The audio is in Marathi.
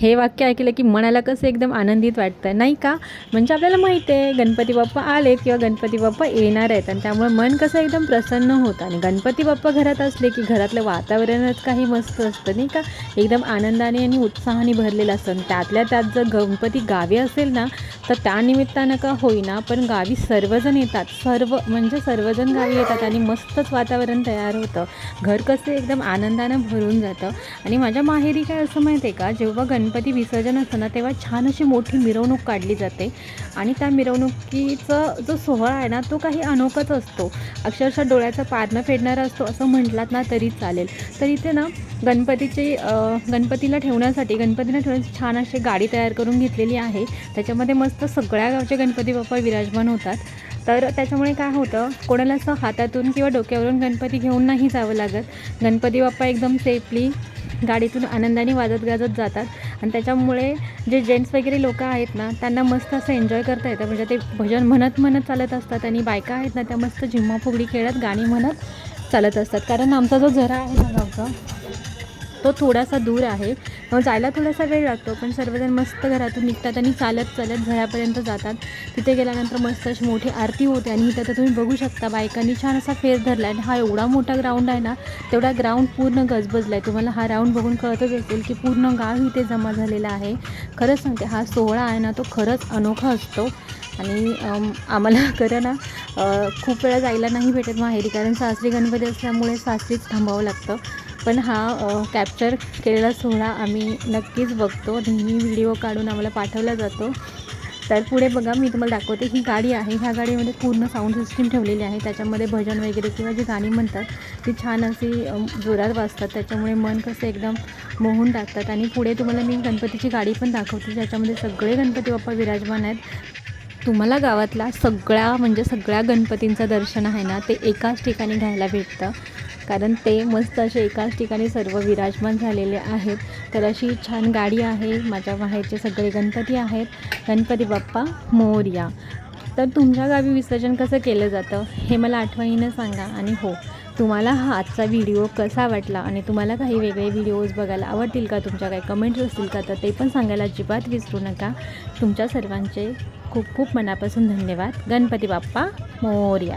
हे वाक्य ऐकलं की मनाला कसं एकदम आनंदित वाटतं नाही का? म्हणजे आपल्याला माहिती आहे गणपती बाप्पा आलेत किंवा गणपती बाप्पा येणार आहेत आणि त्यामुळे मन कसं एकदम प्रसन्न होतं आणि गणपती बाप्पा घरात असले की घरातलं वातावरणच काही मस्त असतं नाही का? एकदम आनंदाने आणि उत्साहाने भरलेलं असतं आणि त्यातल्या त्यात जर गणपती गावी असेल ना तर त्यानिमित्तानं का होईना पण गावी सर्वजण येतात सर्व म्हणजे सर्वजण गावी येतात आणि मस्तच वातावरण तयार होतं. घर कसं एकदम आनंदानं भरून जातं. आणि माझ्या माहेरी काय असं माहिती आहे का? जेव्हा गण गणपती विसर्जन असतं ना तेव्हा छान अशी मोठी मिरवणूक काढली जाते. आणि त्या मिरवणुकीचं जो सोहळा आहे ना तो काही अनोखाच असतो. अक्षरशः डोळ्याचं पारणं फेडणारा असतो असं म्हटलात ना तरी चालेल. तर इथे ना गणपतीची गणपतीला ठेवण्यासाठी गणपतीला ठेवण्यासाठी छान अशी गाडी तयार करून घेतलेली आहे. त्याच्यामध्ये मस्त सगळ्या गावचे गणपती बाप्पा विराजमान होतात. तर त्याच्यामुळे काय होतं कोणाला असं हातातून किंवा डोक्यावरून गणपती घेऊन नाही जावं लागत. गणपती बाप्पा एकदम सेफली गाडीतून आनंदाने वाजत गाजत जातात. आणि त्याच्यामुळे जे जेंट्स वगैरे लोक आहेत ना त्यांना मस्त असं एन्जॉय करता येतं. म्हणजे ते भजन म्हणत म्हणत चालत असतात आणि बायका आहेत ना त्या मस्त झिम्मा फुगडी खेळत गाणी म्हणत चालत असतात. कारण आमचा जो झरा आहे ना गावचा तो थोडासा दूर आहे. मग जायला थोडासा वेळ लागतो पण सर्वजण मस्त घरातून निघतात आणि चालत चालत घरापर्यंत जातात. तिथे गेल्यानंतर मस्त अशी मोठी आरती होते आणि इथं तर तुम्ही बघू शकता बायकांनी छान असा फेर धरला आणि हा एवढा मोठा ग्राउंड आहे ना तेवढा ग्राउंड पूर्ण गजबजला आहे. तुम्हाला हा राऊंड बघून कळतच असेल की पूर्ण गाव इथे जमा झालेला आहे. खरंच सांगते हा सोहळा आहे ना तो खरंच अनोखा असतो. आणि आम्हाला खरं ना खूप वेळा जायला नाही भेटत माहेरी कारण सासरी गणपती असल्यामुळे सासरीच थांबावं लागतं. पण हा कॅप्चर केलेला सोहळा आम्ही नक्कीच बघतो. नेहमी व्हिडिओ काढून आम्हाला पाठवला जातो. तर पुढे बघा मी तुम्हाला दाखवते. ही गाडी आहे. ह्या गाडीमध्ये पूर्ण साऊंड सिस्टीम ठेवलेली आहे. त्याच्यामध्ये भजन वगैरे किंवा जी गाणी म्हणतात ती छान अशी जोरात वाजतात. त्याच्यामुळे मन कसं एकदम मोहून टाकतात. आणि पुढे तुम्हाला मी गणपतीची गाडी पण दाखवते. ज्याच्यामध्ये सगळे गणपती बाप्पा विराजमान आहेत. तुम्हाला गावातला सगळ्या म्हणजे सगळ्या गणपतींचं दर्शन आहे ना ते एकाच ठिकाणी घ्यायला भेटतं. कारण ते मस्त असे एकाच ठिकाणी सर्व विराजमान झालेले आहेत. तर अशी छान गाडी आहे. माझ्या माहेरचे सगळे गणपती आहेत. गणपती बाप्पा मोरया. तर तुमच्या गावी विसर्जन कसं केलं जातं हे मला आठवणीनं सांगा. आणि हो तुम्हाला हा आजचा व्हिडिओ कसा वाटला आणि तुम्हाला काही वेगळे व्हिडिओज बघायला आवडतील का? तुमच्या काही कमेंट्स असतील का? तर ते पण सांगायला अजिबात विसरू नका. तुमच्या सर्वांचे खूप खूप मनापासून धन्यवाद. गणपती बाप्पा मोरया.